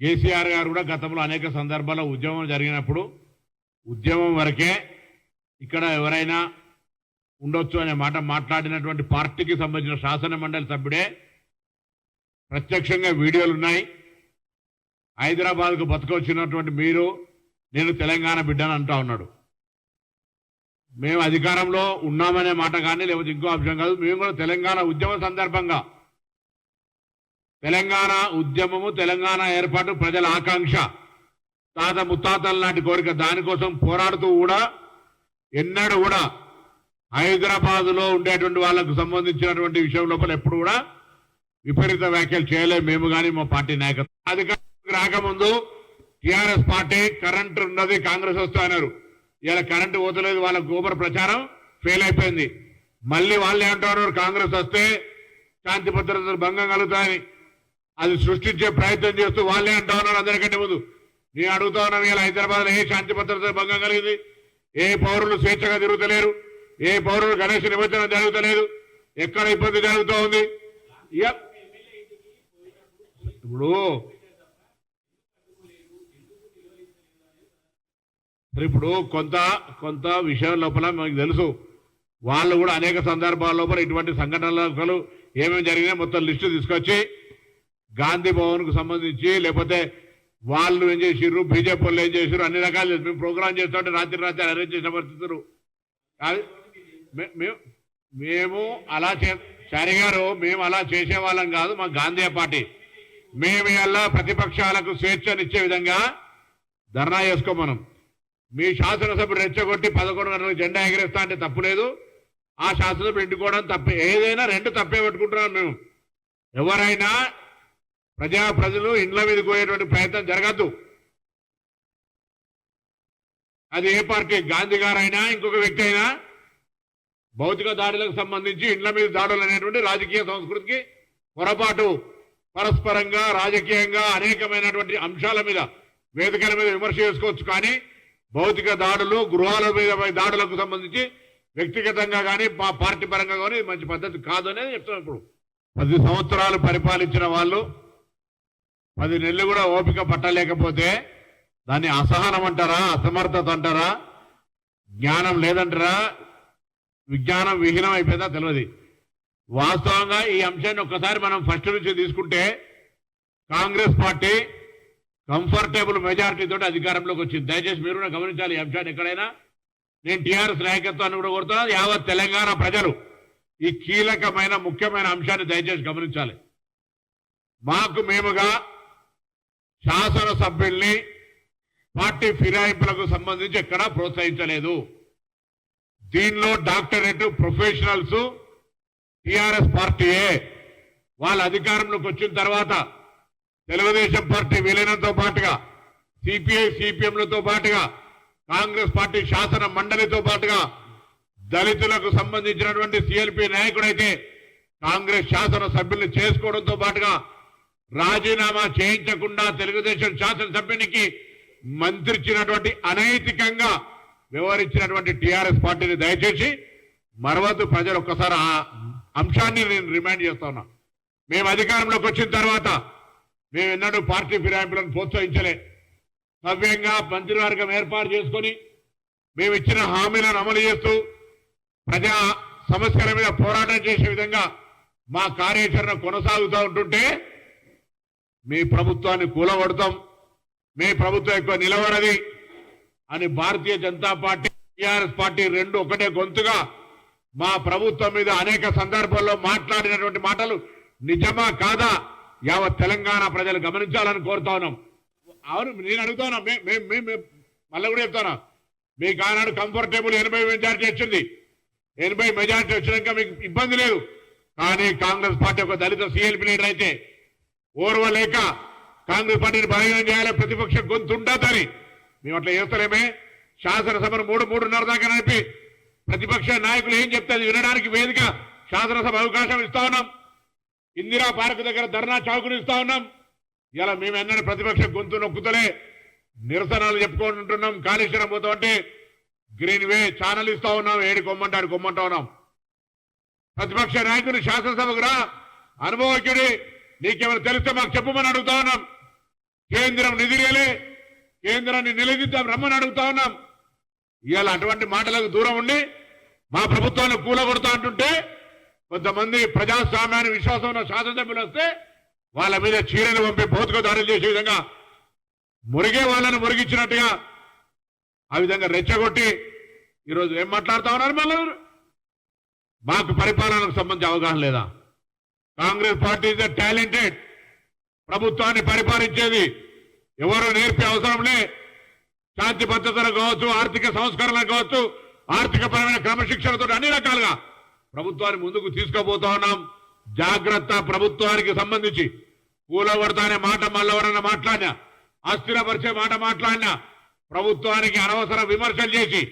కేసీఆర్ గారు కూడా గతంలో అనేక సందర్భాల్లో ఉద్యమం జరిగినప్పుడు ఉద్యమం వరకే ఇక్కడ ఎవరైనా ఉండొచ్చు అనే మాట మాట్లాడినటువంటి పార్టీకి సంబంధించిన శాసన మండలి సభ్యుడే ప్రత్యక్షంగా వీడియోలు ఉన్నాయి. హైదరాబాద్కు బతకొచ్చినటువంటి మీరు నేను తెలంగాణ బిడ్డను అంటా ఉన్నాడు. మేము అధికారంలో ఉన్నామనే మాట కానీ లేకపోతే ఇంకో అంశం కాదు. మేము కూడా తెలంగాణ ఉద్యమ సందర్భంగా తెలంగాణ ఉద్యమము తెలంగాణ ఏర్పాటు ప్రజల ఆకాంక్ష. తాత ముత్తాతల నాటి కోరిక దానికోసం పోరాడుతూ కూడా ఎన్నడూ కూడా హైదరాబాద్లో ఉండేటువంటి వాళ్ళకు సంబంధించినటువంటి విషయం లోపల ఎప్పుడు కూడా విపరీత వ్యాఖ్యలు చేయలేము మేము కానీ మా పార్టీ నాయకత్వం. అధికారానికి రాకముందు టిఆర్ఎస్ పార్టీ కరెంట్ ఉన్నది కాంగ్రెస్ వస్తా అన్నారు. ఇలా కరెంటు పోతలేదు వాళ్ళ గోబర్ ప్రచారం ఫెయిల్ అయిపోయింది. మళ్ళీ వాళ్ళు ఏమంటారు కాంగ్రెస్ వస్తే శాంతి భద్రతలు భంగం కలుగుతాయని. అది సృష్టించే ప్రయత్నం చేస్తూ వాళ్ళే అంటా ఉన్నారు అందరికంటే ముందు. నేను అడుగుతా ఉన్నాను ఇలా హైదరాబాద్లో ఏ శాంతి భద్రత భంగం కలిగింది? ఏ పౌరులు స్వేచ్ఛగా తిరుగుతలేరు? ఏ పౌరులు గణేష్ నిమజ్జనం జరుగుతలేదు? ఎక్కడ ఇబ్బంది జరుగుతూ ఉంది? ఇప్పుడు మరి ఇప్పుడు కొంత కొంత విషయం లోపల మనకు తెలుసు. వాళ్ళు కూడా అనేక సందర్భాల లోపల ఇటువంటి సంఘటనలు ఏమేమి జరిగినాయి మొత్తం లిస్టు తీసుకొచ్చి గాంధీ భవన్కు సంబంధించి లేకపోతే వాళ్ళు ఏం చేసిర్రు బీజేపీ వాళ్ళు ఏం చేసిర్రు అన్ని రకాలు మేము ప్రోగ్రామ్ చేస్తుంటే రాత్రి రాత్రి అరేంజ్ చేసిన పరిస్థితులు కాదు మే- మేము మేము అలా చే చారి గారు మేము అలా చేసేవాళ్ళం కాదు మా గాంధీ పార్టీ. మేము అలా ప్రతిపక్షాలకు స్వేచ్ఛనిచ్చే విధంగా ధర్నా చేసుకో మనం. మీ శాసనసభ్యుడు రెచ్చగొట్టి పదకొండు గంటలకు జెండా ఎగరేస్తా అంటే తప్పు లేదు. ఆ శాసనసభ్యుడు ఇంటికోవడం తప్పే ఏదైనా రెండు తప్పే పెట్టుకుంటున్నాం మేము. ఎవరైనా ప్రజా ప్రజలు ఇండ్ల మీద పోయేటువంటి ప్రయత్నం జరగద్దు. అది ఏ పార్టీ? గాంధీ గారైనా ఇంకొక వ్యక్తి అయినా భౌతిక దాడులకు సంబంధించి ఇండ్ల మీద దాడులు అనేటువంటి రాజకీయ సంస్కృతికి పొరపాటు. పరస్పరంగా రాజకీయంగా అనేకమైనటువంటి అంశాల మీద వేదికల మీద విమర్శ చేసుకోవచ్చు. కానీ భౌతిక దాడులు గృహాల మీద దాడులకు సంబంధించి వ్యక్తిగతంగా కానీ పార్టీ పరంగా కానీ మంచి పద్ధతి కాదు అనేది చెప్తున్నాం ఇప్పుడు. పది సంవత్సరాలు పరిపాలించిన వాళ్ళు పది నెలలు కూడా ఓపిక పట్టలేకపోతే దాన్ని అసహనం అంటారా అసమర్థత అంటారా? జ్ఞానం లేదంటారా? విజ్ఞానం విహీనం అయిపోయిందా తెలియదు. వాస్తవంగా ఈ అంశాన్ని ఒక్కసారి మనం ఫస్ట్ నుంచి తీసుకుంటే కాంగ్రెస్ పార్టీ కంఫర్టబుల్ మెజారిటీ తోటి అధికారంలోకి వచ్చింది. దయచేసి మీరు కూడా గమనించాలి ఈ అంశాన్ని ఎక్కడైనా. నేను టీఆర్ఎస్ నాయకత్వాన్ని కూడా కోరుతున్నాను. యావత్ తెలంగాణ ప్రజలు ఈ కీలకమైన ముఖ్యమైన అంశాన్ని దయచేసి గమనించాలి. మాకు మేముగా శాసనసభ్యుల్ని పార్టీ ఫిరాయింపులకు సంబంధించి ఎక్కడా ప్రోత్సహించలేదు. దీనిలో డాక్టరేట్ ప్రొఫెషనల్స్ టిఆర్ఎస్ పార్టీయే. వాళ్ళ అధికారంలోకి వచ్చిన తర్వాత తెలుగుదేశం పార్టీ విలీనంతో పాటుగా సిపిఐ సిపిఎంలతో పాటుగా కాంగ్రెస్ పార్టీ శాసన మండలితో పాటుగా దళితులకు సంబంధించినటువంటి సిఎల్పి నాయకుడైతే కాంగ్రెస్ శాసన సభ్యుల్ని చేసుకోవడంతో పాటుగా రాజీనామా చేయించకుండా తెలుగుదేశం శాసనసభ్యునికి మంత్రిచ్చినటువంటి అనైతికంగా వ్యవహరించినటువంటి టిఆర్ఎస్ పార్టీని దయచేసి మరవద్దు. ప్రజలు ఒక్కసారి ఆ అంశాన్ని నేను రిమైండ్ చేస్తా ఉన్నా. మేము అధికారంలోకి వచ్చిన తర్వాత మేము ఎన్నడూ పార్టీ ఫిరాయింపులను ప్రోత్సహించలే. సవ్యంగా మంత్రివర్గం ఏర్పాటు చేసుకొని మేము ఇచ్చిన హామీలను అమలు చేస్తూ ప్రజా సమస్యల మీద పోరాటం చేసే విధంగా మా కార్యాచరణ కొనసాగుతూ ఉంటుంటే మీ ప్రభుత్వాన్ని కూలగొడతాం మీ ప్రభుత్వం ఎక్కువ నిలబడది అని Bharatiya Janata Party TRS party రెండు ఒకటే గొంతుగా మా ప్రభుత్వం మీద అనేక సందర్భాల్లో మాట్లాడినటువంటి మాటలు నిజమా కాదా యావత్ తెలంగాణ ప్రజలు గమనించాలని కోరుతా ఉన్నాం. అవును నేను అడుగుతా మే- మళ్ళీ కూడా చెప్తానా మీకు ఆనాడు కంఫర్టబుల్ ఎనభై మెజార్టీ వచ్చింది. ఎనభై మెజార్టీ వచ్చినాక మీకు ఇబ్బంది లేదు. కానీ కాంగ్రెస్ పార్టీ ఒక దళిత సీఎల్పీ లీడర్ అయితే ఓర్వలేక కాంగ్రెస్ పార్టీని బలహీనం చేయాలి ప్రతిపక్ష గొంతు ఉండదని మేము అట్లా చేస్తలేమే. శాసనసభను మూడు మూడున్నర దాకా నడిపి ప్రతిపక్ష నాయకులు ఏం చెప్తారు వినడానికి వేదిక శాసనసభ అవకాశం ఇస్తా ఉన్నాం. ఇందిరా పార్క్ దగ్గర ధర్నా చౌకులు ఇస్తా ఉన్నాం. ఇలా మేము ఎన్నడూ ప్రతిపక్ష గొంతు నొక్కుతలే. నిరసనలు చెప్పుకుంటుంటున్నాం. కాళేశ్వరం పోతా అంటే గ్రీన్ వే ఛానల్ ఇస్తా ఉన్నాం. ఏడు కొమ్మంటాడు కొమ్మంటా ఉన్నాం. ప్రతిపక్ష నాయకుడు శాసనసభకు రా. అనుభవజ్ఞుడి నీకేమైనా తెలిస్తే మాకు చెప్పమని అడుగుతా ఉన్నాం. కేంద్రం నిధిరేలే కేంద్రాన్ని నిలదీద్దాం రమ్మని అడుగుతా ఉన్నాం. ఇవాళ అటువంటి మాటలకు దూరం ఉండి మా ప్రభుత్వాన్ని కూలగొడతా అంటుంటే కొంతమంది ప్రజాస్వామ్యాన్ని విశ్వాసం ఉన్న శాసనసభ్యులు వస్తే వాళ్ళ మీద చీరలు పంపి భౌతిక దాడులు చేసే విధంగా మురిగే వాళ్ళని మురిగించినట్టుగా ఆ విధంగా రెచ్చగొట్టి ఈరోజు ఏం మాట్లాడుతా ఉన్నారు మళ్ళీ మాకు పరిపాలనకు సంబంధించి అవగాహన లేదా? కాంగ్రెస్ పార్టీ ఇస్ టాలెంటెడ్ ప్రభుత్వాన్ని పరిపాలించేది ఎవరు నేర్పే అవసరంలే శాంతి భద్రతలు కావచ్చు ఆర్థిక సంస్కరణలు కావచ్చు ఆర్థిక పరమైన క్రమశిక్షణతో అన్ని రకాలుగా ప్రభుత్వాన్ని ముందుకు తీసుకుపోతా ఉన్నాం. జాగ్రత్త ప్రభుత్వానికి సంబంధించి. కూలగొడతా అనే మాట మళ్ళెవరన్నా మాట్లాడినా అస్థిరపరిచే మాట మాట్లాడినా ప్రభుత్వానికి అనవసర విమర్శలు చేసి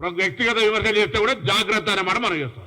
వ్యక్తిగత విమర్శలు చేస్తే కూడా జాగ్రత్త అనే మాట మనం చేస్తాం.